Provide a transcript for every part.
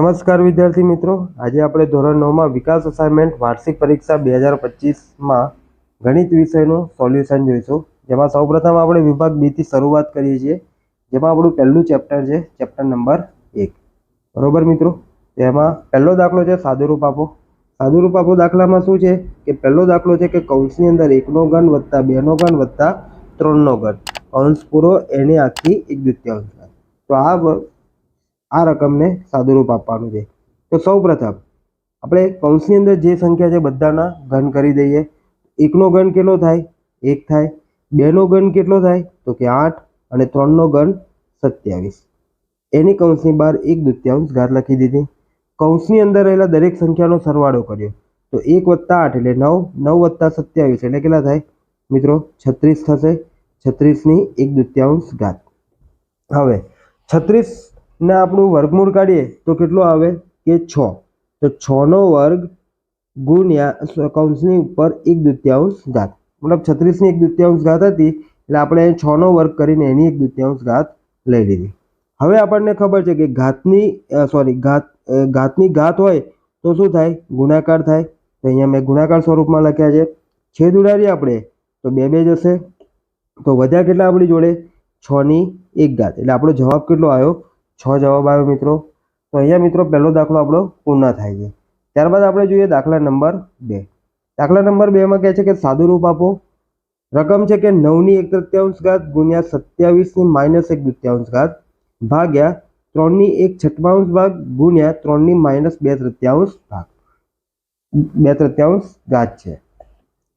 નમસ્કાર વિદ્યાર્થી મિત્રો. આજે આપણે ધોરણ નવમાં વિકાસ અસાઇનમેન્ટ વાર્ષિક પરીક્ષા બે હજાર પચીસમાં ગણિત વિષયનું સોલ્યુશન જોઈશું. જેમાં સૌપ્રથમ આપણે વિભાગ બીથી શરૂઆત કરીએ છીએ. જેમાં આપણું પહેલું ચેપ્ટર છે, ચેપ્ટર નંબર એક. બરોબર મિત્રો? તેમાં પહેલો દાખલો છે, સાદુરૂપ આપો. સાદુરૂપ આપો દાખલામાં શું છે કે પહેલો દાખલો છે કે કૌંસની અંદર એકનો ઘન વત્તા બેનો ઘન વત્તા ત્રણનો ઘન. કૌંસ પૂરો, એની આખી એક દ્વિતીયાંશ. તો આ આ રકમને સાદુરૂપ આપવાનું છે. તો સૌ પ્રથમ આપણે કૌંસની અંદર જે સંખ્યા છે બધાના ઘન કરી દઈએ. એકનો ઘન કેટલો થાય? એક થાય. બેનો ઘન કેટલો થાય? તો કે આઠ. અને ત્રણનો ઘન સત્યાવીસ. એની કૌંસની બહાર એક દૃત્યાંશ ઘાત લખી દીધી. કૌંસની અંદર રહેલા દરેક સંખ્યાનો સરવાળો કર્યો. તો એક વત્તા આઠ એટલે નવ. નવ વત્તા સત્યાવીસ એટલે કેટલા થાય? મિત્રો, છત્રીસ થશે. છત્રીસની એક દૃત્યાંશ ઘાત. હવે, છત્રીસ ને આપણું વર્ગમૂળ કાઢીએ તો કેટલો આવે? કે છ. તો છનો વર્ગ ગુણ્યા કૌંસની ઉપર એક દૃત્યાંશ ઘાત. મતલબ છત્રીસની એક દૃત્યાંશ ઘાત હતી, એટલે આપણે છનો વર્ગ કરીને એની એક દૃત્યાંશ ઘાત લઈ લીધી. હવે આપણને ખબર છે કે ઘાતની સોરી ઘાત ઘાતની ઘાત હોય તો શું થાય? ગુણાકાર થાય. તો અહીંયા મેં ગુણાકાર સ્વરૂપમાં લખ્યા છે. છેદ ઉડાડીએ આપણે, તો બે બે જશે. તો વધ્યા કેટલા આપણી જોડે? છની એક ઘાત. એટલે આપણો જવાબ કેટલો આવ્યો? છ જવાબ આવ્યો મિત્રો. તો અહીંયા મિત્રો પહેલો દાખલો આપણો પૂર્ણ થાય છે. ત્યારબાદ આપણે જોઈએ દાખલા નંબર બે. દાખલા નંબર બેમાં કહે છે કે સાદુરૂપ આપો. રકમ છે કે નવની એક તૃત્યાંશ ઘાત ગુણ્યા સત્યાવીસની માઇનસ એક દૃત્યાંશ ઘાત ભાગ્યા ત્રણની એક છઠ્ઠાંશ ભાગ ગુણ્યા ત્રણની માઇનસ બે તૃત્યાંશ ભાગ. બે તૃત્યાંશ ઘાત છે.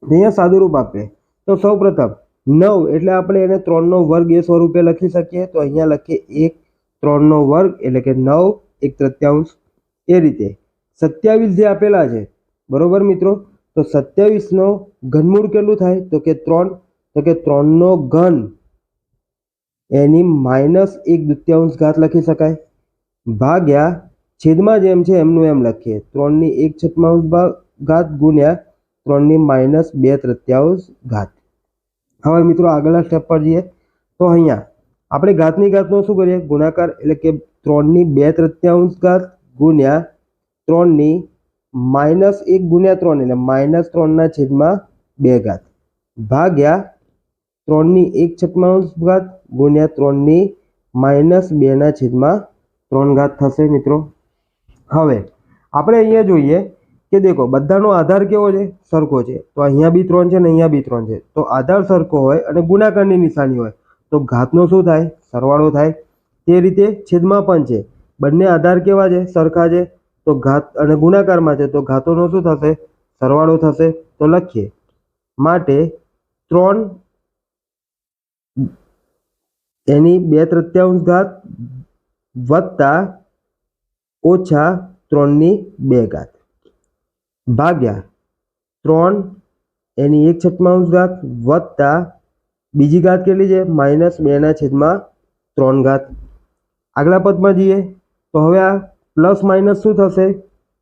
અહીંયા સાદુરૂપ આપે. તો સૌ પ્રથમ નવ એટલે આપણે એને ત્રણનો વર્ગ એ સ્વરૂપે લખી શકીએ. તો અહીંયા લખીએ એક ત્રણનો વર્ગ એટલે કે નવ એક તૃત્યાંશ. એ રીતે સત્યાવીસ જે આપેલા છે, બરોબર મિત્રો? તો સત્યાવીસનો ઘનમૂળ કેટલું થાય? તો કે ત્રણ. તો કે ત્રણનો ઘન, એની માઇનસ એક દૃત્યાંશ ઘાત લખી શકાય. ભાગ્યા છેદમાં જેમ છે, એમનું એમ લખીએ. ત્રણની એક છત્માંશ ઘાત ગુણ્યા ત્રણની માઇનસ બે તૃત્યાંશ ઘાત. હવે મિત્રો આગળના સ્ટેપ પર જઈએ. તો અહીંયા આપણે ઘાતની ઘાતનો શું કરીએ? ગુણાકાર એટલે કે ત્રણની બે તૃત્યાંશ ઘાત ગુણ્યા ત્રણની માઇનસ એક ગુણ્યા ત્રણ એટલે માઇનસ ત્રણના છેદમાં બે ઘાત. ભાગ્યા ત્રણની એક છઠ્ઠાંશ ઘાત ગુણ્યા ત્રણની માઇનસ બેના છેદમાં ત્રણ ઘાત થશે મિત્રો. હવે આપણે અહીંયા જોઈએ કે દેખો, બધાનો આધાર કેવો છે? સરખો છે. તો અહીંયા બી ત્રણ છે ને અહીંયા બી ત્રણ છે. તો આધાર સરખો હોય અને ગુણાકારની નિશાની હોય. તો ઘાતનો શું થાય? સરવાળો થાય. તે રીતે છેદમાં પણ છે. બંને આધાર કેવા છે? સરખા છે. તો ઘાત અને ગુણાકારમાં છે. તો ઘાતોનો શું થશે? સરવાળો થશે. તો લખીએ. માટે ત્રણ એની બે તૃત્યાંશ ઘાત વત્તા ઓછા ત્રણની બે ઘાત. ભાગ્યા ત્રણ એની એક છઠ્ઠાંશ ઘાત વત્તા બીજી ઘાત કેટલી છે? માઇનસ બેના છેદમાં ત્રણ ઘાત. આગલા પદમાં જઈએ. તો હવે આ પ્લસ માઇનસ શું થશે?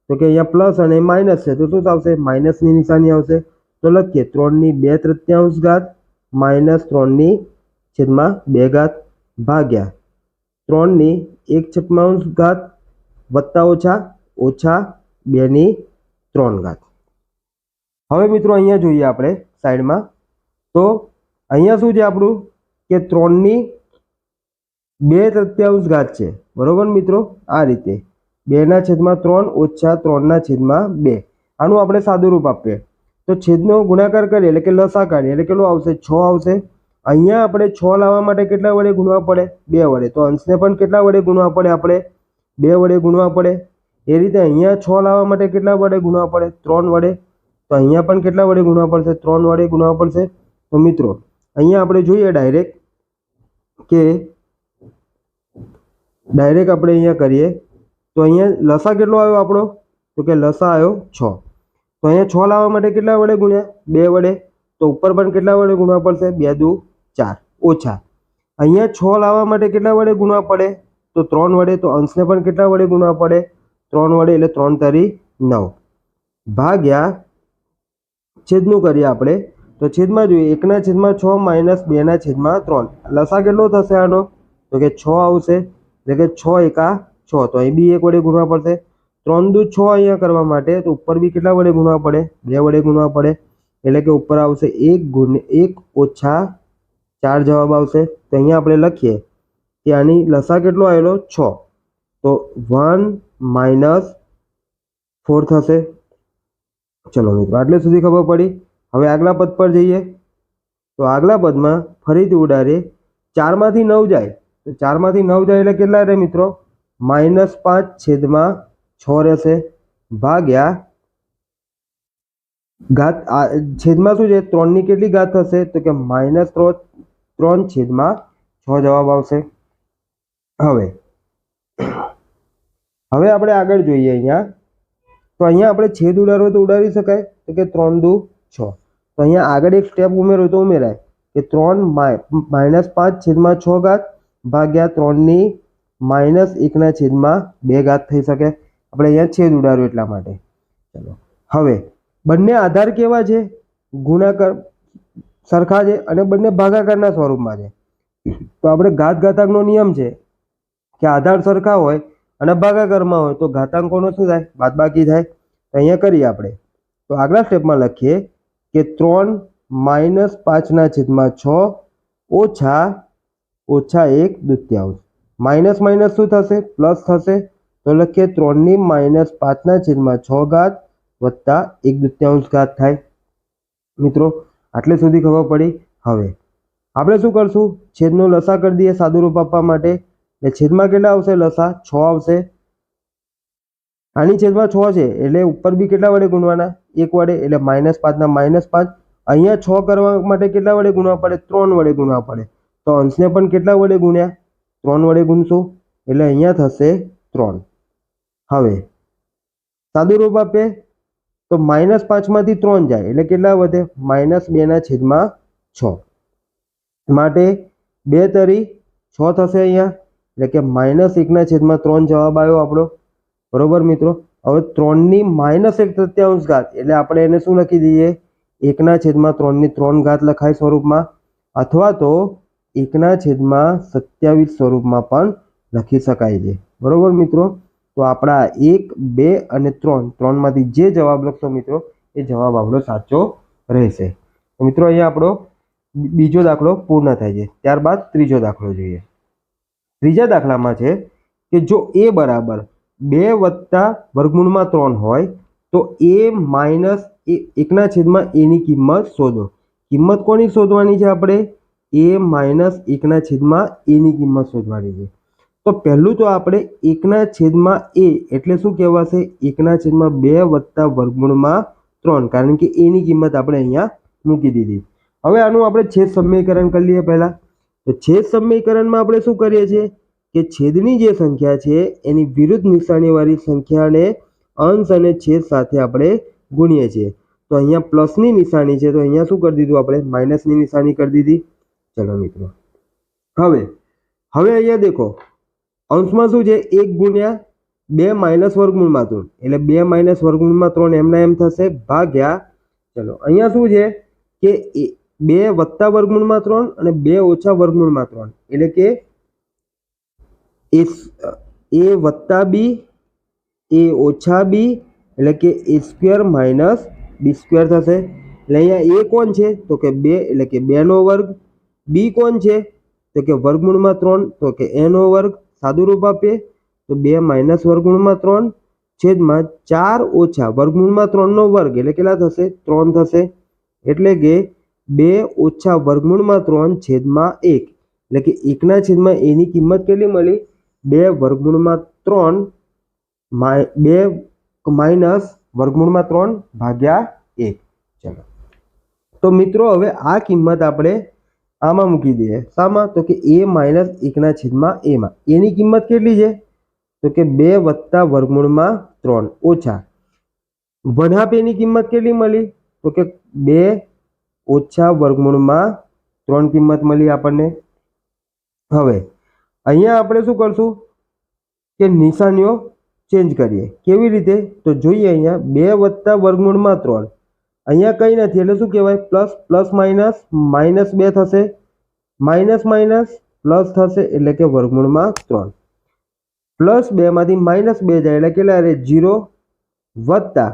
તો કે અહીંયા પ્લસ અને માઇનસ છે. તો શું થશે માઇનસની નિશાની આવશે. તો લખીએ. ત્રણની બે તૃત્યાંશ ઘાત માઇનસ ત્રણની છેદમાં બે ઘાત ભાગ્યા. ત્રણની એક છઠમાંશ ઘાત વત્તા ઓછા ઓછા બેની ત્રણ ઘાત. હવે મિત્રો અહીંયા જોઈએ આપણે સાઈડમાં. તો અહીંયા શું છે આપણું? કે ત્રણની બે તૃત્યાંશ ઘાત છે. બરોબર મિત્રો? આ રીતે. બેના છેદમાં ત્રણ ઓછા ત્રણના છેદમાં બે. આનું આપણે સાદું રૂપ આપીએ. તો છેદનો ગુણાકાર કરીએ, એટલે કે લસા કાઢીએ એટલે કેટલો આવશે? છ આવશે. અહીંયા આપણે છ લાવવા માટે કેટલા વડે ગુણવા પડે? બે વડે. તો અંશને પણ કેટલા વડે ગુણવા પડે આપણે? બે વડે ગુણવા પડે. એ રીતે અહીંયા છ લાવવા માટે કેટલા વડે ગુણવા પડે? ત્રણ વડે. તો અહીંયા પણ કેટલા વડે ગુણવા પડશે? ત્રણ વડે ગુણવા પડશે. તો મિત્રો અહીંયા આપણે જોઈએ ડાયરેક્ટ કે ડાયરેક્ટ આપણે અહીંયા કરીએ, તો અહીંયા લસા કેટલો આવ્યો આપણો? તો કે લસા આવ્યો છ. તો અહીંયા છ લાવવા માટે કેટલા વડે ગુણ્યા? બે વડે. તો ઉપર પણ કેટલા વડે ગુણવા પડશે? બે દુ ચાર. ઓછા. અહીંયા છ લાવવા માટે કેટલા વડે ગુણવા પડે? તો ત્રણ વડે. તો અંશને પણ કેટલા વડે ગુણવા પડે? ત્રણ વડે એટલે ત્રણ તરી નવ. ભાગ્યા છેદનું કરીએ આપણે. તો છેદમાં જોઈએ, એકના છેદમાં છ માઇનસ બેના છેદમાં ત્રણ. લસા કેટલો થશે આનો? તો કે છ આવશે. એટલે કે છ એકા છ. તો અહીં બી એક વડે ગુણવા પડશે. ત્રણ દુ છ અહીંયા કરવા માટે, તો ઉપર બી કેટલા વડે ગુણવા પડે? બે વડે ગુણવા પડે. એટલે કે ઉપર આવશે એક ગુણ એક ઓછા ચાર જવાબ આવશે. તો અહીંયા આપણે લખીએ કે આની લસા કેટલો આવેલો? છ. તો વન માઇનસ ફોર થશે. ચલો મિત્રો, આટલે સુધી ખબર પડી. હવે આગલા પદ પર જઈએ. તો આગલા પદમાં ફરીથી ઉડાડીએ ચારમાંથી નવ જાય. તો ચારમાંથી નવ જાય એટલે કેટલા રહે મિત્રો? માઇનસ પાંચ છેદમાં છ રહેશે. ભાગ્યા ઘાત છેદમાં શું છે? ત્રણની કેટલી ઘાત થશે તો કે માઇનસ ત્રણ ત્રણ છેદમાં છ જવાબ આવશે. હવે હવે આપણે આગળ જોઈએ અહીંયા. તો અહીંયા આપણે છેદ ઉડાડવો તો ઉડાડી શકાય. તો કે ત્રણ દુ છ. તો અહીંયા આગળ એક સ્ટેપ ઉમેરો તો ઉમેરાય કે ત્રણ માઇનસ પાંચ છેદમાં છ ઘાત ભાગ્યા ત્રણની માઇનસ એકના છેદમાં બે ઘાત થઈ શકે. આપણે અહીંયા છેદ ઉડાડ્યો એટલા માટે. ચલો. હવે, બંને આધાર કેવા છે? ગુણાકાર સરખા છે અને બંને ભાગાકારના સ્વરૂપમાં છે. તો આપણે ઘાત ઘાતાંકનો નિયમ છે કે આધાર સરખા હોય અને ભાગાકારમાં હોય તો ઘાતાંકોનો શું થાય? બાદબાકી થાય. તો અહીંયા કરીએ આપણે. તો આગલા સ્ટેપમાં લખીએ. કે ત્રણ માઇનસ પાંચના છેદમાં છ ઓછા ઓછા એક દૂત્યાંશ. માઇનસ માઇનસ શું થશે? પ્લસ થશે. તો લખીએ ત્રણની માઇનસ પાંચના છેદમાં છ ઘાત વત્તા એક દૃત્યાંશ ઘાત થાય. મિત્રો, આટલે સુધી ખબર પડી. હવે, આપણે શું કરશું? છેદનો લસા કરી દઈએ સાદું રૂપ આપવા માટે. એટલે છેદમાં કેટલા આવશે? લસા છ આવશે. આની છેદમાં છ છે, એટલે ઉપર બી કેટલા વડે ગુણવાના? એક વડે, એટલે માઇનસ પાંચના માઇનસ પાંચ. અહીંયા છ કરવા માટે કેટલા વડે ગુણવા પડે? ત્રણ વડે ગુણવા પડે. તો અંશને પણ કેટલા વડે ગુણ્યા? ત્રણ વડે ગુણશું, એટલે અહીંયા થશે ત્રણ. હવે, સાદું રૂપ આપે તો માઇનસ પાંચમાંથી ત્રણ જાય, એટલે કેટલા વધે? માઇનસ બેના છેદમાં છ. માટે બે તરી છ થશે અહીંયા. એટલે કે માઇનસ એકના છેદમાં ત્રણ જવાબ આવ્યો આપણો. બરોબર મિત્રો? હવે ત્રણની માઇનસ એક તૃત્યાંશ ઘાત, એટલે આપણે એને શું લખી દઈએ? એકના છેદમાં ત્રણની ત્રણ ઘાત લખાય સ્વરૂપમાં, અથવા તો એકના છેદમાં સત્યાવીસ સ્વરૂપમાં પણ લખી શકાય છે. બરોબર મિત્રો? તો આપણા એક, બે અને ત્રણ, ત્રણમાંથી જે જવાબ લખશો મિત્રો, એ જવાબ આપણો સાચો રહેશે. મિત્રો અહીંયા આપણો બીજો દાખલો પૂર્ણ થાય છે. ત્યારબાદ ત્રીજો દાખલો જોઈએ. ત્રીજા દાખલામાં છે કે જો એ બરાબર બે વત્તા વર્ગમૂળમાં ત્રણ હોય, તો એ માઇનસ એ એકના છેદમાં એની કિંમત શોધો. કિંમત કોની શોધવાની છે આપણે? એ માઇનસ એકના છેદમાં એની કિંમત શોધવાની છે. તો પહેલું તો આપણે એકના છેદમાં એ એટલે શું કહેવાશે? એકના છેદમાં બે વત્તા વર્ગમૂળમાં ત્રણ, કારણ કે એની કિંમત આપણે અહીંયા મૂકી દીધી. હવે આનું આપણે છેદ સમીકરણ કરી લઈએ પહેલાં. તો છેદ સમીકરણમાં આપણે શું કરીએ છીએ? કે છેદની જે સંખ્યા છે, એની વિરુદ્ધ નિશાનીવાળી સંખ્યાને અંશ અને છેદ સાથે આપણે ગુણીએ છીએ. તો અહીંયા પ્લસની નિશાની છે, તો અહીંયા શું કરી દીધું આપણે? માઇનસની નિશાની કરી દીધી. ચલો મિત્રો. હવે હવે અહીંયા દેખો. અંશમાં શું છે? એક ગુણ્યા બે માઇનસ વર્ગમૂળમાં ત્રણ. એટલે બે માઇનસ વર્ગમૂળમાં ત્રણ એમના એમ થશે ભાગ્યા ચલો, અહીંયા શું છે? કે બે વત્તા વર્ગમૂળમાં ત્રણ અને બે ઓછા વર્ગમૂળમાં ત્રણ. એટલે કે એ એ વત્તા બી એ ઓછા બી એટલે કે A square minus B square થશે એટલે અહીંયા એ કોણ છે તો કે બે એટલે કે બેનો વર્ગ બી કોણ છે તો કે વર્ગમૂળમાં ત્રણ, તો કે એનો વર્ગ સાદું રૂપ આપીએ, તો બે માઇનસ વર્ગમૂળમાં ત્રણ, છેદમાં ચાર ઓછા વર્ગમૂળમાં ત્રણનો વર્ગ, એટલે કેટલા થશે? ત્રણ થશે. એટલે કે બે ઓછા વર્ગમૂળમાં ત્રણ છેદમાં એક, એટલે કે એકના છેદમાં એની કિંમત કેટલી મળી? બે વર્ગમૂળમાં ત્રણ બે માઇનસ વર્ગમૂળમાં ત્રણ ભાગ્યા એક. ચલો. તો મિત્રો, હવે આ કિંમત આપણે આમાં મૂકી દઈએ. શામાં? તો કે એ માઇનસ એકના છેદમાં એમાં. એની કિંમત કેટલી છે? તો કે બે વત્તા વર્ગમૂળમાં ત્રણ. ઓછા. વન હાફ એની કિંમત કેટલી મળી? તો કે બે ઓછા વર્ગમૂળમાં ત્રણ કિંમત મળી આપણને. હવે અહીંયા આપણે શું કરશું કે નિશાનીઓ ચેન્જ કરીએ. કેવી રીતે? તો જોઈએ અહીંયા બે વત્તા વર્ગમૂળમાં ત્રણ. અહીંયા કંઈ નથી, એટલે શું કહેવાય? પ્લસ પ્લસ, માઇનસ માઇનસ બે થશે. માઇનસ માઇનસ, પ્લસ થશે એટલે કે વર્ગમૂળમાં ત્રણ. પ્લસ બેમાંથી માઇનસ બે જાય એટલે કેટલા રહે? જીરો વત્તા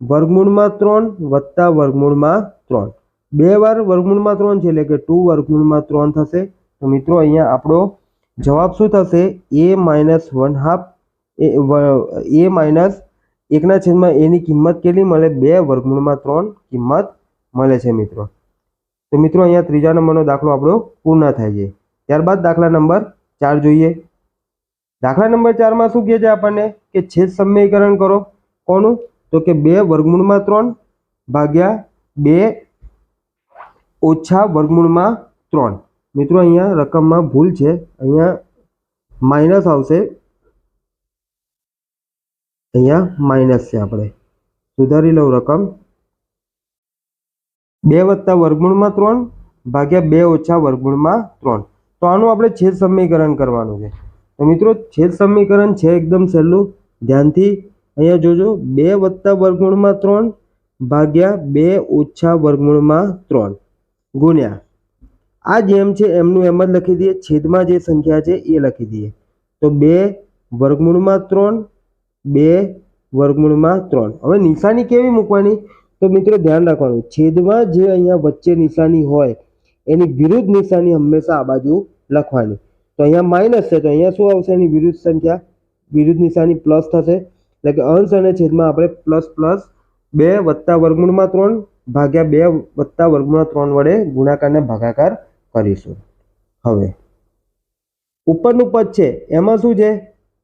વર્ગમૂળમાં ત્રણ વત્તા વર્ગમૂળમાં ત્રણ. બે વાર વર્ગમૂળમાં ત્રણ છે એટલે કે ટુ વર્ગમૂળમાં ત્રણ થશે. તો મિત્રો, અહીંયા આપણો જવાબ શું થશે? A minus one half A minus એકના છેદમાં એની કિંમત કેટલી મળે? બે વર્ગમૂળમાં ત્રણ કિંમત મળે છે મિત્રો. તો મિત્રો, અહીંયા ત્રીજા નંબરનો દાખલો આપણો પૂર્ણ થાય છે. ત્યારબાદ દાખલા નંબર ચાર જોઈએ. દાખલા નંબર ચારમાં શું કહે છે આપણને? કે છેદ સમીકરણ કરો. કોનું? તો કે બે વર્ગમૂળમાં ત્રણ ભાગ્યા બે ઓછા વર્ગમૂળમાં ત્રણ. મિત્રો, અહીંયા રકમમાં ભૂલ છે. અહીંયા માઇનસ આવશે. અહીંયા માઇનસ છે આપણે. સુધારી લઉં રકમ. બે વત્તા વર્ગમૂળમાં ત્રણ ભાગ્યા બે ઓછા વર્ગમૂળમાં ત્રણ. તો આનું આપણે છેદ સમીકરણ કરવાનું છે. તો મિત્રો, છેદ સમીકરણ છે એકદમ સહેલું. ધ્યાનથી અહીંયા જોજો. બે વત્તા વર્ગમૂળમાં ત્રણ ભાગ્યા બે ઓછા વર્ગમૂળમાં ત્રણ. ગુણ્યા. આ જેમ છે, એમનું એમ જ લખી દઈએ. છેદમાં જે સંખ્યા છે, એ લખી દઈએ. તો બે વર્ગમૂળમાં ત્રણ, બે વર્ગમૂળમાં ત્રણ. હવે નિશાની કેવી મૂકવાની? તો મિત્રો ધ્યાન રાખવાનું. છેદમાં જે અહીંયા વચ્ચે નિશાની હોય, એની વિરુદ્ધ નિશાની હંમેશા આ બાજુ લખવાની. તો અહીંયા માઇનસ છે, તો અહીંયા શું આવશે? એની વિરુદ્ધ સંખ્યા. વિરુદ્ધ નિશાની પ્લસ થશે. એટલે કે અંશ અને છેદમાં આપણે પ્લસ પ્લસ બે વત્તા વર્ગમૂળમાં ત્રણ ભાગ્યા બે વત્તા વર્ગમૂળમાં ત્રણ વડે ગુણાકારને ભાગાકાર કરીશું. હવે, ઉપરનું પદ છે, એમાં શું છે?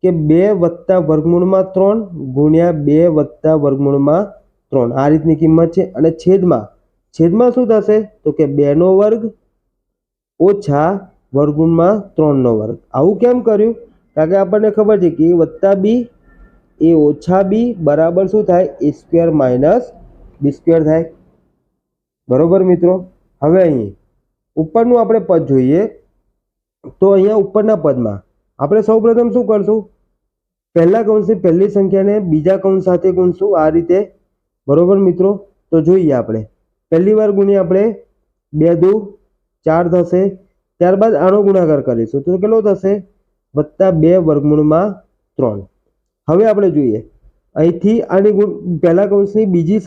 કે બે વત્તા વર્ગમૂળમાં ત્રણ ગુણ્યા બે વત્તા વર્ગમૂળમાં ત્રણ. આ રીતની કિંમત છે અને છેદમાં છેદમાં શું થશે? તો કે બેનો વર્ગ ઓછા વર્ગમૂળમાં ત્રણનો વર્ગ. આવું કેમ કર્યું? કારણ કે આપણને ખબર છે કે વત્તા બી, એ ઓછા બી બરાબર શું થાય? A square minus B square થાય. બરોબર મિત્રો? હવે અહીં ઉપરનું આપણે પદ જોઈએ, તો અહીંયા ઉપરના પદમાં આપણે સૌપ્રથમ શું કરશું? પહેલા કૌંસની પહેલી સંખ્યાને બીજા કૌંસ સાથે ગુણશું, આ રીતે. બરોબર મિત્રો? તો જોઈએ આપણે. પહેલી વાર ગુણીએ આપણે. બે દુ, ચાર થશે. ત્યારબાદ આનો ગુણાકાર કરીશું. તો કેટલો થશે? વત્તા બે વર્ગમૂળમાં ત્રણ. હવે આપણે જોઈએ. અહીંથી આની ગુણ, પહેલા કૌંસની બીજી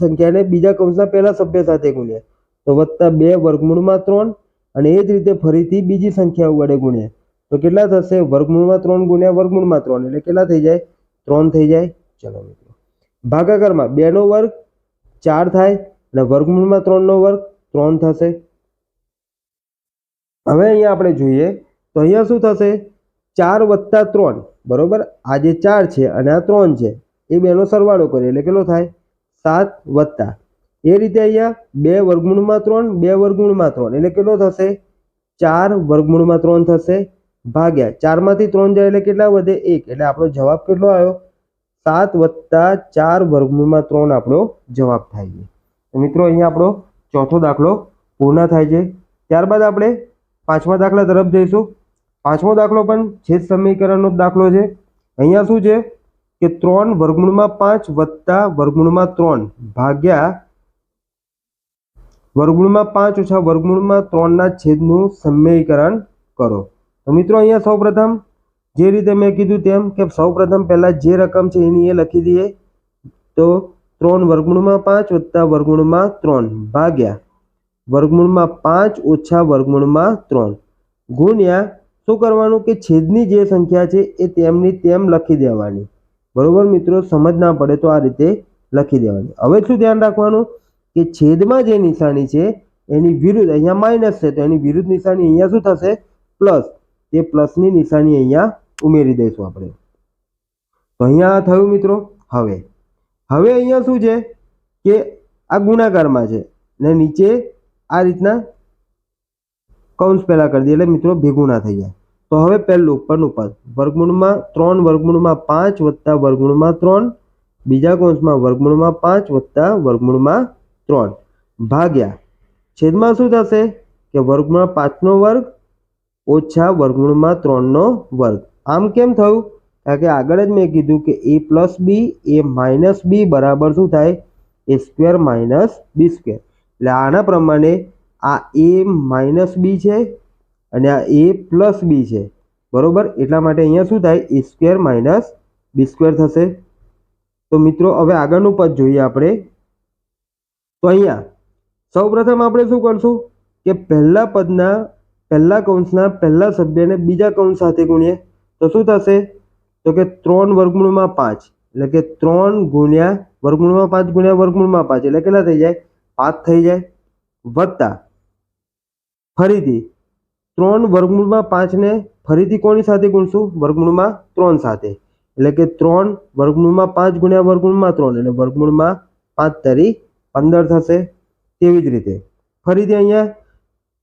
સંખ્યાને બીજા કૌંસના પહેલા સભ્ય સાથે ગુણીએ. તો વત્તા બે વર્ગમૂળમાં ત્રણ અને એ જ રીતે ફરીથી બીજી સંખ્યાઓ વડે ગુણીએ તો કેટલા થશે? વર્ગમૂળમાં ત્રણ ગુણ્યા વર્ગમૂળમાં ત્રણ. એટલે કેટલા થઈ જાય? ત્રણ થઈ જાય. ચલો મિત્રો. ભાગાકારમાં બેનો વર્ગ ચાર થાય અને વર્ગમૂળમાં ત્રણનો વર્ગ ત્રણ થશે. હવે અહીંયા આપણે જોઈએ તો અહીંયા શું થશે? ચાર વત્તા ત્રણ. બરોબર? આ જે ચાર છે અને આ ત્રણ છે, એ બેનો સરવાળો કરીએ. એટલે કેટલો થાય? સાત વત્તા. એ રીતે અહીંયા બે વર્ગમૂળમાં ત્રણ, બે વર્ગમૂળમાં ત્રણ. એટલે કેટલો થશે? ચાર વર્ગમૂળમાં ત્રણ થશે. ભાગ્યા ચારમાંથી ત્રણ જાય એટલે કેટલા વધે? એક. એટલે આપણો જવાબ કેટલો આવ્યો? સાત વત્તા ચાર વર્ગમૂળમાં ત્રણ આપણો જવાબ થાય છે. મિત્રો, અહીંયા આપણો ચોથો દાખલો પૂર્ણ થાય છે. ત્યારબાદ આપણે પાંચમા દાખલા તરફ જઈશું. પાંચમો દાખલો પણ છેદ સમીકરણનો દાખલો છે. અહીંયા શું છે? કે ત્રણ વર્ગમૂળમાં પાંચ વત્તા વર્ગમૂળમાં ત્રણ. ભાગ્યા વર્ગમૂળમાં પાંચ ઓછા વર્ગમૂળમાં ત્રણના છેદનું સમીકરણ કરો. તો મિત્રો અહીંયા સૌપ્રથમ જે રીતે મેં કીધું તેમ કે સૌપ્રથમ પહેલાં જે રકમ છે એની એ લખી દઈએ. તો ત્રણ વર્ગમૂળમાં પાંચ વત્તા વર્ગમૂળમાં ત્રણ ભાગ્યા. વર્ગમૂળમાં પાંચ ઓછા વર્ગમૂળમાં ત્રણ. ગુણ્યા શું કરવાનું કે છેદની જે સંખ્યા છે એ તેમની તેમ લખી દેવાની. બરોબર મિત્રો? સમજ ના પડે તો આ રીતે લખી દેવાની. હવે શું ધ્યાન રાખવાનું? કે છેદમાં જે નિશાની છે, એની વિરુદ્ધ, અહીંયા માઇનસ છે, તો એની વિરુદ્ધ નિશાની અહીંયા શું થશે? પ્લસ તે પ્લસની નિશાની અહીંયા ઉમેરી દઈશું આપણે. તો અહીંયા આ થયું મિત્રો. હવે. હવે અહીંયા શું છે? કે આ ગુણાકારમાં છે. ને નીચે આ રીતના કૌંસ પહેલાં કરી દઈએ. એટલે મિત્રો ભેગું ના થઈ જાય. તો હવે પહેલું, ઉપરનું પદ. વર્ગમૂળમાં ત્રણ, વર્ગમૂળમાં પાંચ વત્તા વર્ગમૂળમાં ત્રણ. બીજા કૌંસમાં વર્ગમૂળમાં પાંચ વત્તા વર્ગમૂળમાં ત્રણ. ભાગ્યા. છેદમાં શું થશે? કે વર્ગમૂળ પાંચનો વર્ગ ઓછા વર્ગમૂળમાં ત્રણનો વર્ગ. આમ કેમ થયું? કારણ કે આગળ જ મેં કીધું કે એ પ્લસ બી, એ માઇનસ બી બરાબર શું થાય? A square minus B square. એટલે આના પ્રમાણે આ એ માઇનસ બી છે અને આ એ પ્લસ બી છે. બરાબર? એટલા માટે અહીંયા શું થાય? A square minus B square થશે. તો મિત્રો, હવે આગળનું પદ જોઈએ આપણે. તો અહીંયા સૌપ્રથમ આપણે શું કરશું કે પહેલા પદના, પહેલા કૌંસના, પહેલા સભ્યને બીજા કૌંસ સાથે ગુણીએ. તો શું થશે? તો કે ત્રણ વર્ગમૂળમાં પાંચ. એટલે કે ત્રણ ગુણ્યા વર્ગમૂળમાં પાંચ ગુણ્યા વર્ગમૂળમાં પાંચ. એટલે કેટલા થઈ જાય? પાંચ થઈ જાય. વત્તા ફરીથી ત્રણ વર્ગમૂળમાં પાંચને ફરીથી કોની સાથે ગુણશું? વર્ગમૂળમાં ત્રણ સાથે. એટલે કે ત્રણ વર્ગમૂળમાં પાંચ ગુણ્યા વર્ગમૂળમાં ત્રણ. એટલે વર્ગમૂળમાં પાંચ તરી પંદર થશે તેવી જ રીતે. ફરીથી અહીંયા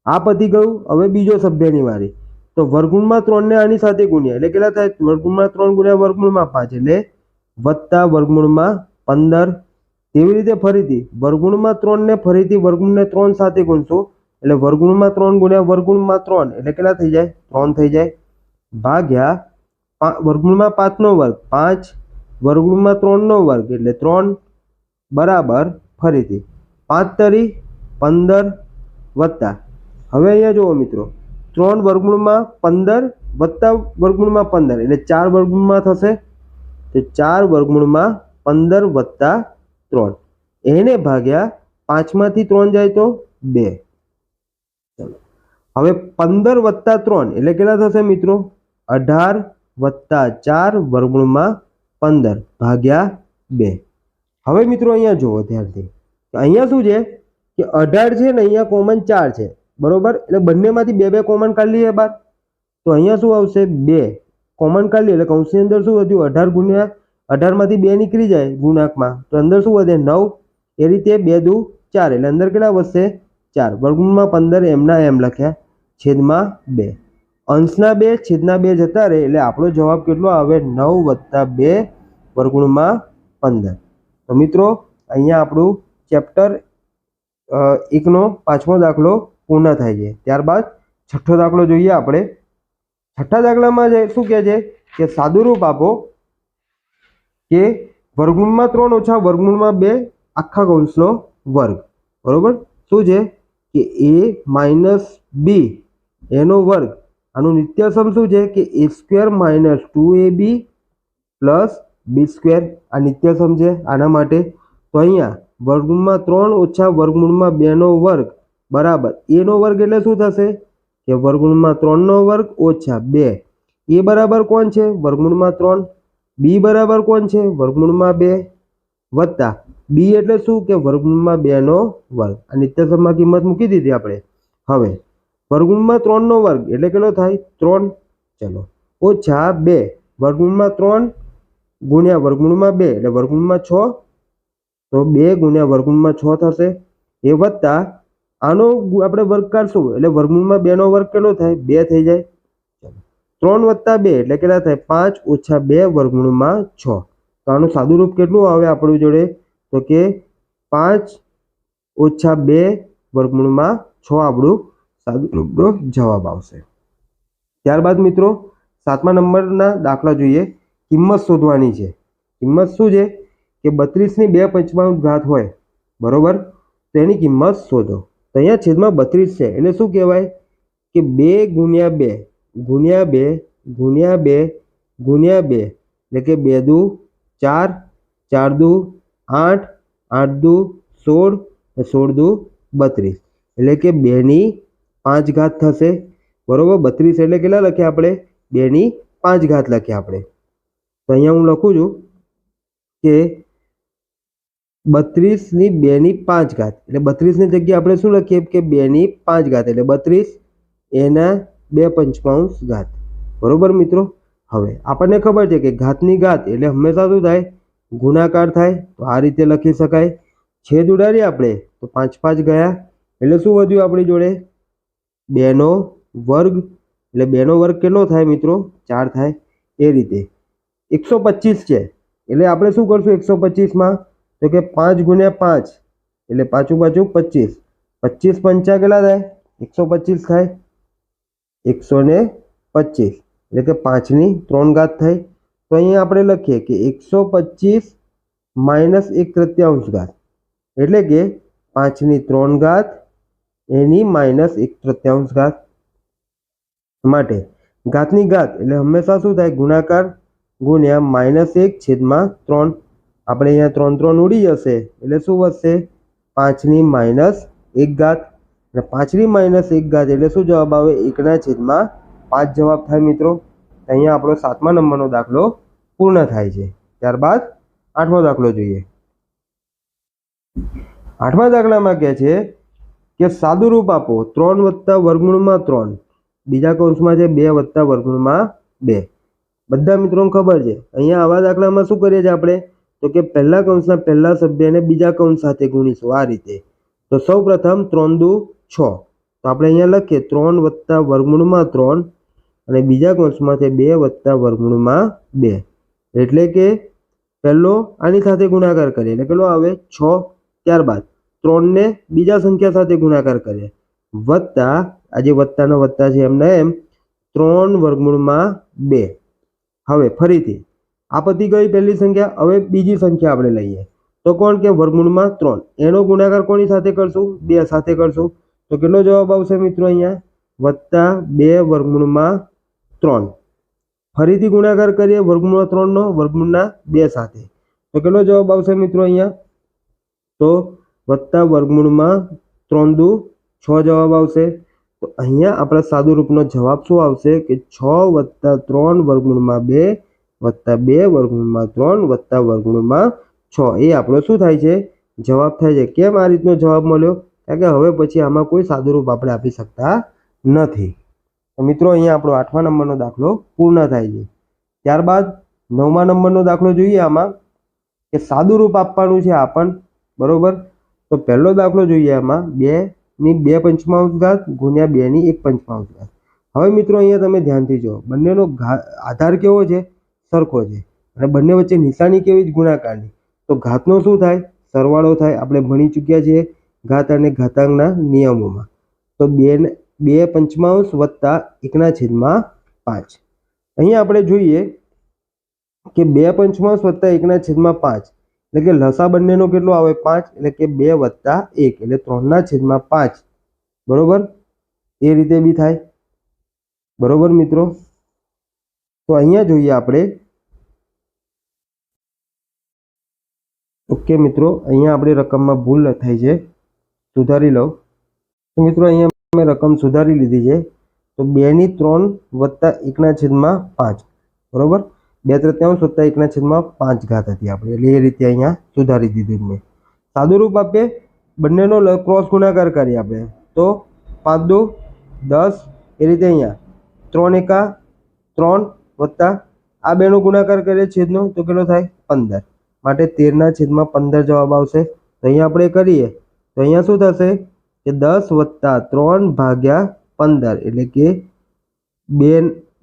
આ પતી ગયું, હવે બીજો સભ્યની વારી. તો વર્ગમૂળમાં ત્રણને આની સાથે ગુણ્યા. એટલે કેટલા થાય? વર્ગમૂળમાં ત્રણ ગુણ્યા વર્ગમૂળમાં પાંચ. એટલે વત્તા વર્ગમૂળમાં પંદર. તેવી રીતે ફરીથી વર્ગમૂળમાં ત્રણને ફરીથી વર્ગમૂળને ત્રણ સાથે ગુણશું. એટલે વર્ગમૂળમાં ત્રણ ગુણ્યા વર્ગમૂળમાં ત્રણ. એટલે કેટલા થઈ જાય? ત્રણ થઈ જાય. ભાગ્યા વર્ગમૂળમાં પાંચનો વર્ગ. પાંચ. વર્ગમૂળમાં ત્રણનો વર્ગ. એટલે ત્રણ. બરાબર. ફરીથી પાંચ તરી પંદર વત્તા. હવે અહીંયા જુઓ મિત્રો, ત્રણ વર્ગમૂળમાં પંદર વત્તા વર્ગમૂળમાં પંદર, એટલે ચાર વર્ગમૂળમાં થશે. તો ચાર વર્ગમૂળમાં પંદર વત્તા ત્રણ. એને ભાગ્યા પાંચમાંથી ત્રણ જાય તો બે. હવે પંદર વત્તા ત્રણ, એટલે કેટલા થશે મિત્રો? અઢાર વત્તા ચાર વર્ગમૂળમાં પંદર ભાગ્યા બે. હવે મિત્રો અહીંયા જુઓ ધ્યાનથી. અહીંયા શું છે? કે અઢાર છે ને અહીંયા કોમન ચાર છે. બરોબર? એટલે બંનેમાંથી બે બે કોમન કાઢી લઈએ બાર. તો અહીંયા શું આવશે? બે. કોમન કાઢી એટલે કૌંસની અંદર શું વધ્યું? અઢાર ગુણ્યા અઢારમાંથી બે નીકળી જાય ગુણાંકમાં. તો અંદર શું વધે? નવ. એ રીતે બે દુ ચાર. એટલે અંદર કેટલા વધશે? ચાર. વર્ગમૂળમાં પંદર, એમના એમ લખ્યા. છેદમાં બે. અંશના બે, છેદના બે જતા રહે. એટલે આપણો જવાબ કેટલો આવે? નવ વત્તા બે વર્ગુણમાં પંદર. તો મિત્રો, અહીંયા આપણું ચેપ્ટર એકનો પાંચમો દાખલો પૂર્ણ થાય છે. ત્યારબાદ છઠ્ઠો દાખલો જોઈએ આપણે. છઠ્ઠા દાખલામાં શું કહે છે કે સાદુરૂપ આપો કે વર્ગમૂળમાં ત્રણ ઓછા વર્ગમૂળમાં બે આખા કૌંસનો વર્ગ. બરોબર? શું છે? કે એ માઇનસ બી એનો વર્ગ. આનું નિત્યસમ શું છે? કે A square minus two A B plus B square આ નિત્યસમ છે, આના માટે. તો અહીંયા વર્ગમૂળમાં ત્રણ ઓછા વર્ગમૂળમાં બેનો વર્ગ બરાબર. એનો વર્ગ એટલે શું થશે? કે વર્ગમૂળમાં ત્રણનો વર્ગ ઓછા બે. એ બરાબર કોણ છે? વર્ગમૂળમાં ત્રણ. બી બરાબર કોણ છે? વર્ગમૂળમાં બે. વત્તા. બી એટલે શું? કે વર્ગમૂળમાં બેનો વર્ગ. આ નિત્યસમમાં કિંમત મૂકી દીધી આપણે. હવે, વર્ગમૂળમાં ત્રણનો વર્ગ એટલે કેટલો થાય? ત્રણ. ચલો. ઓછા બે. વર્ગમૂળમાં ત્રણ ગુણ્યા વર્ગમૂળમાં બે એટલે વર્ગમૂળમાં છ, તો બે ગુણ્યા વર્ગમૂળમાં છ થશે. એ વત્તા આનો આપણે વર્ગ કાઢશું એટલે વર્ગમૂળમાં બેનો વર્ગ કેટલો થાય? બે થઈ જાય. ત્રણ વત્તા બે એટલે કેટલા થાય? પાંચ ઓછા બે વર્ગમૂળમાં છ. તો આનું સાદું રૂપ કેટલું આવે આપણી જોડે? તો કે પાંચ ઓછા બે વર્ગમૂળમાં છ આપણું સાદું રૂપનો જવાબ આવશે. ત્યારબાદ મિત્રો સાતમા નંબરના દાખલા જોઈએ. કિંમત શોધવાની છે. કિંમત શું છે? કે બત્રીસની બે પંચમાંશ ઘાત હોય, બરાબર? તો એની કિંમત શોધો. તો અહીંયા છેદમાં બત્રીસ છે. એટલે શું કહેવાય? કે બે ગુણ્યા બે ગુણ્યા બે ગુણ્યા બે ગુણ્યા બે. એટલે કે બે દુ, ચાર ચાર દુ, આઠ આઠ દુ, સોળ સોળ દુ, બત્રીસ. એટલે કે બેની પાંચ ઘાત થશે. બરાબર? બત્રીસ એટલે કેટલા લખ્યા આપણે? બેની પાંચ ઘાત લખ્યા આપણે. તો અહીંયા હું લખું છું કે બત્રીસની બેની પાંચ ઘાત. એટલે બત્રીસની જગ્યાએ આપણે શું લખીએ? કે બેની પાંચ ઘાત. એટલે બત્રીસ એના બે પંચમાંશ ઘાત. બરોબર મિત્રો? હવે આપણને ખબર છે કે ઘાતની ઘાત એટલે હંમેશા શું થાય? ગુણાકાર થાય. તો આ રીતે લખી શકાય. છેદ ઉડાડીએ આપણે, તો પાંચ પાંચ ગયા. એટલે શું વધ્યું આપણી જોડે? બેનો વર્ગ. એટલે બેનો વર્ગ કેટલો થાય મિત્રો? ચાર થાય. એ રીતે. એકસો પચીસ છે એટલે આપણે શું કરશું એકસો પચીસમાં તો કે પાંચ ગુણ્યા પાંચ, એટલે પાછું પાછું પચીસ પચીસ પંચા કેટલા થાય? એકસો પચીસ થાય. એકસો ને પચીસ એટલે કે પાંચની ત્રણ ઘાત થઈ. તો અહીંયા આપણે લખીએ કે એકસો પચીસ માઇનસ એક તૃતીયાંશ ઘાત. એટલે કે પાંચની ત્રણ ઘાત, એની માઇનસ એક તૃતીયાંશ ઘાત. માટે ઘાતની ઘાત, એટલે હંમેશા શું થાય? ગુણાકાર ગુણ્યા માઇનસ એક છેદમાં ત્રણ. આપણે અહીંયા ત્રણ ત્રણ ઉડી જશે. એટલે શું વધશે? પાંચની માઇનસ એક ઘાત. અને પાંચની માઇનસ એક ઘાત એટલે શું જવાબ આવે? એકના છેદમાં પાંચ જવાબ થાય મિત્રો. અહીંયા આપણો સાતમા નંબરનો દાખલો પૂર્ણ થાય છે. ત્યારબાદ આઠમો દાખલો જોઈએ. આઠમા દાખલામાં કહે છે કે સાદું રૂપ આપો. ત્રણ વત્તા વર્ગમૂળમાં ત્રણ. બીજા કૌંસમાં છે બે વત્તા વર્ગમૂળમાં બે. બધા મિત્રોને ખબર છે. અહીંયા આવા દાખલામાં શું કરીએ છીએ આપણે? તો કે પહેલા કૌંસના પહેલા સભ્યને બીજા કૌંસ સાથે ગુણીશું. આ રીતે. તો સૌ પ્રથમ ત્રણ દુ છ. તો આપણે અહીંયા લખીએ. ત્રણ વત્તા વર્ગમૂળમાં ત્રણ અને બીજા કૌંસમાં છે બે વત્તા વર્ગમૂળમાં બે. એટલે કે પહેલો આની સાથે ગુણાકાર કરીએ. એટલે કેટલો આવે? છ. ત્યારબાદ ત્રણને બીજા સંખ્યા સાથે ગુણાકાર કરીએ. વત્તા આજે વત્તાનો વત્તા છે એમને એમ, ત્રણ વર્ગમૂળમાં બે. હવે ફરીથી આ પતી ગઈ પહેલી સંખ્યા, હવે બીજી સંખ્યા આપણે લઈએ. તો કોણ કે વર્ગમૂળમાં ત્રણ? એનો ગુણાકાર કોની સાથે કરશું? બે સાથે કરશું. તો કેટલો જવાબ આવશે મિત્રો અહીંયા? વત્તા બે વર્ગમૂળમાં ત્રણ. ફરીથી ગુણાકાર કરીએ વર્ગમૂળ ત્રણનો, વર્ગમૂળના બે સાથે. તો કેટલો જવાબ આવશે મિત્રો અહીંયા? તો વત્તા વર્ગમૂળમાં ત્રણ દુ છ જવાબ આવશે. તો અહીંયા આપણા સાદુ રૂપનો જવાબ શું આવશે કે છ વત્તા ત્રણ વર્ગમૂળમાં બે વત્તા બે વર્ગમૂળમાં ત્રણ વત્તા વર્ગમૂળમાં છ. એ આપણો શું થાય છે? જવાબ થાય છે. કેમ આ રીતનો જવાબ મળ્યો? કારણ કે હવે પછી આમાં કોઈ સાદુરૂપ આપણે આપી શકતા નથી. મિત્રો, અહીંયા આપણો આઠમા નંબરનો દાખલો પૂર્ણ થાય છે. ત્યારબાદ નવમા નંબરનો દાખલો જોઈએ આમાં કે સાદુરૂપ આપવાનું છે આપણ, બરોબર? તો પહેલો દાખલો જોઈએ આમાં બે ની બે પંચમાંશ ઘાત ગુણ્યા બે ની એક પંચમાંશ ઘાત. હવે મિત્રો અહીંયા તમે ધ્યાનથી જુઓ, બંનેનો આધાર કેવો છે? સરખો છે. અને બંને વચ્ચે નિશાની કેવી જ ગુણાકારની. તો ઘાતનો શું થાય? સરવાળો થાય. આપણે ભણી ચૂક્યા છીએ ઘાત અને ઘાતાંકના નિયમોમાં. તો બે બે પંચમાંશ વત્તા એકના છેદમાં પાંચ. અહીંયા આપણે જોઈએ કે બે પંચમાંશ વત્તા એકના છેદમાં પાંચ. એટલે કે લસા બંનેનો કેટલો આવે? પાંચ. એટલે કે બે વત્તા એક. એટલે ત્રણના છેદમાં પાંચ. બરોબર? એ રીતે બી થાય. બરોબર મિત્રો? તો અહીંયા જોઈએ આપણે. ઓકે મિત્રો, અહીંયા આપણી રકમમાં ભૂલ થઈ છે. સુધારી લઉં. તો મિત્રો, અહીંયા મેં રકમ સુધારી લીધી છે. તો બેની ત્રણ વત્તા એકના છેદમાં પાંચ. બરોબર? બે તૃતીયાંશ વત્તા એકના છેદમાં પાંચ ઘાત હતી આપણે. એટલે એ રીતે અહીંયા સુધારી દીધું મેં સાદું રૂપ આપીએ બંનેનો ક્રોસ ગુણાકાર કરીએ આપણે. તો પાંચ દો, દસ, એ રીતે અહીંયા. ત્રણ એકા, ત્રણ વત્તા, આ બેનો ગુણાકાર કરીએ છેદનો, તો કેટલો થાય? પંદર. માટે તેરના છેદમાં પંદર જવાબ આવશે. તો અહીંયા આપણે કરીએ. તો અહીંયા શું થશે? કે દસ વત્તા ત્રણ ભાગ્યા પંદર. એટલે કે બે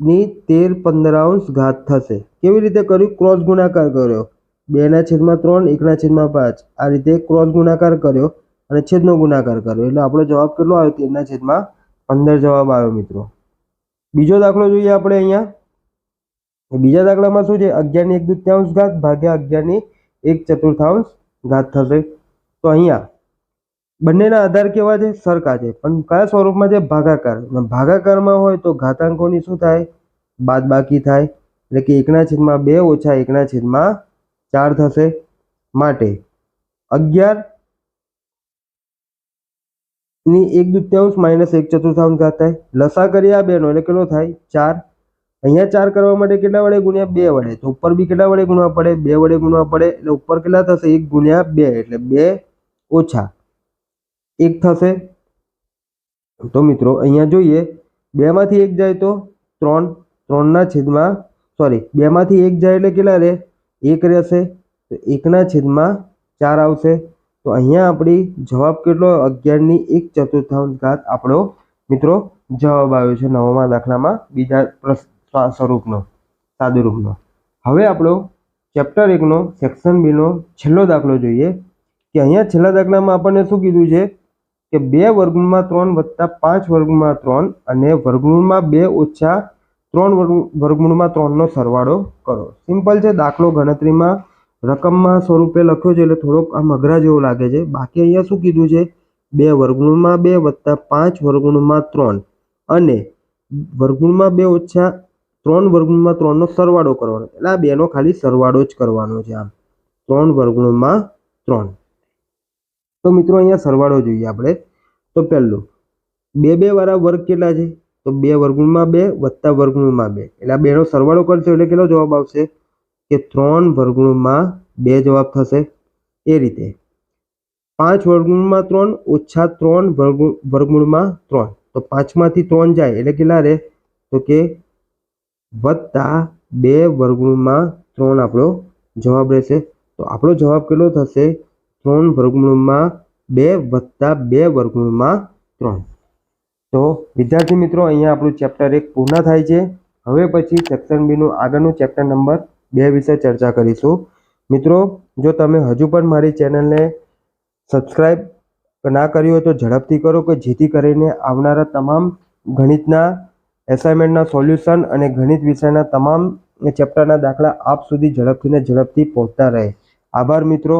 ની તેર પંદરાંશ ઘાત થશે. કેવી રીતે કર્યું? ક્રોસ ગુણાકાર કર્યો. બેના છેદમાં ત્રણ એકના છેદમાં પાંચ. આ રીતે ક્રોસ ગુણાકાર કર્યો અને છેદનો ગુણાકાર કર્યો. એટલે આપણો જવાબ કેટલો આવ્યો? તેરના છેદમાં પંદર જવાબ આવ્યો, મિત્રો. બીજો દાખલો જોઈએ આપણે અહીંયા. બીજા દાખલામાં શું છે? અગિયારની એક દૂત્યાંશ ઘાત ભાગ્યા અગિયારની એક ચતુર્થાંશ ઘાત થશે. તો અહીંયા બંનેના આધાર કેવા છે? સરખા છે. પણ કયા સ્વરૂપમાં છે? ભાગાકાર. ભાગાકારમાં હોય તો ઘાતાંકોની શું થાય? બાદબાકી થાય. એટલે કે એકના છેદમાં બે ઓછા એકના છેદમાં ચાર થશે માટે. અગિયારની એક દુત્યાંશ માઇનસ એક ચતુર્થાંશ ઘાત થાય લસા કરીએ આ બેનો. એટલે કેટલો થાય? ચાર. અહીંયા ચાર કરવા માટે કેટલા વડે ગુણ્યા બે વડે? તો ઉપર બી કેટલા વડે ગુણવા પડે? બે વડે ગુણવા પડે. એટલે ઉપર કેટલા થશે? એક ગુણ્યા બે. એટલે બે ઓછા. એક થશે? તો મિત્રો, અહીંયા જોઈએ, બેમાંથી એક જાય તો ત્રણ, ત્રણના છેદમાં સોરી બેમાંથી એક જાય એટલે કેટલા રહે? એક રહેશે, તો એકના છેદમાં ચાર આવશે. તો અહીંયા આપણી જવાબ કેટલો? અગિયારની એક ચતુર્થાંશ ઘાત આપણો, મિત્રો, જવાબ આવ્યો છે નવમા દાખલામાં, બીજા સ્વરૂપનો, સાદુરૂપનો. હવે આપણો ચેપ્ટર એકનો, સેક્શન બીનો છેલ્લો દાખલો જોઈએ, કે અહીંયા છેલ્લા દાખલામાં આપણને શું કીધું છે? કે બે વર્ગમૂળમાં ત્રણ વત્તા પાંચ વર્ગમૂળમાં ત્રણ અને વર્ગમૂળમાં બે ઓછા ત્રણ વર્ગ, વર્ગમૂળમાં ત્રણનો સરવાળો કરો. સિમ્પલ છે, દાખલો ગણતરીમાં રકમમાં સ્વરૂપે લખ્યો છે એટલે થોડોક આમ અઘરા જેવો લાગે છે. બાકી અહીંયા શું કીધું છે? બે વર્ગમૂળમાં બે વત્તા પાંચ વર્ગમૂળમાં ત્રણ અને વર્ગમૂળમાં બે ઓછા ત્રણ વર્ગમૂળમાં ત્રણનો સરવાળો કરવાનો. એટલે આ બેનો ખાલી સરવાળો જ કરવાનો છે આમ. ત્રણ વર્ગમૂળમાં ત્રણ. તો મિત્રો અહીંયા સરવાળો જોઈએ આપણે. તો પહેલું, બે બે વાળા વર્ગ કેટલા છે? તો બે વર્ગમૂળમાં બે વત્તા વર્ગમૂળમાં બે. એટલે આ બેનો સરવાળો કરશો એટલે કેટલો જવાબ આવશે? કે ત્રણ વર્ગમૂળમાં બે જવાબ થશે. એ રીતે. પાંચ વર્ગમૂળમાં ત્રણ ઓછા ત્રણ વર્ગ વર્ગમૂળમાં ત્રણ. તો પાંચમાંથી ત્રણ જાય એટલે કેટલા રહે? તો કે વત્તા બે વર્ગમૂળમાં ત્રણ આપણો જવાબ રહેશે. તો આપણો જવાબ કેટલો થશે? ત્રણ વર્ગમૂળમાં બે વત્તા બે વર્ગમૂળમાં ત્રણ. તો વિદ્યાર્થી મિત્રો, અહીંયા આપણું ચેપ્ટર એક પૂર્ણ થાય છે. હવે પછી સેક્શન બીનું આગળનું ચેપ્ટર નંબર બે વિશે ચર્ચા કરીશું. મિત્રો, જો તમે હજુ પણ મારી ચેનલને સબસ્ક્રાઈબ ના કરી હોય તો ઝડપથી કરો કે જેથી કરીને આવનારા તમામ ગણિતના એસાઇનમેન્ટના સોલ્યુશન અને ગણિત વિષયના તમામ ચેપ્ટરના દાખલા આપ સુધી ઝડપથી ને ઝડપથી પહોંચતા રહે. આભાર મિત્રો.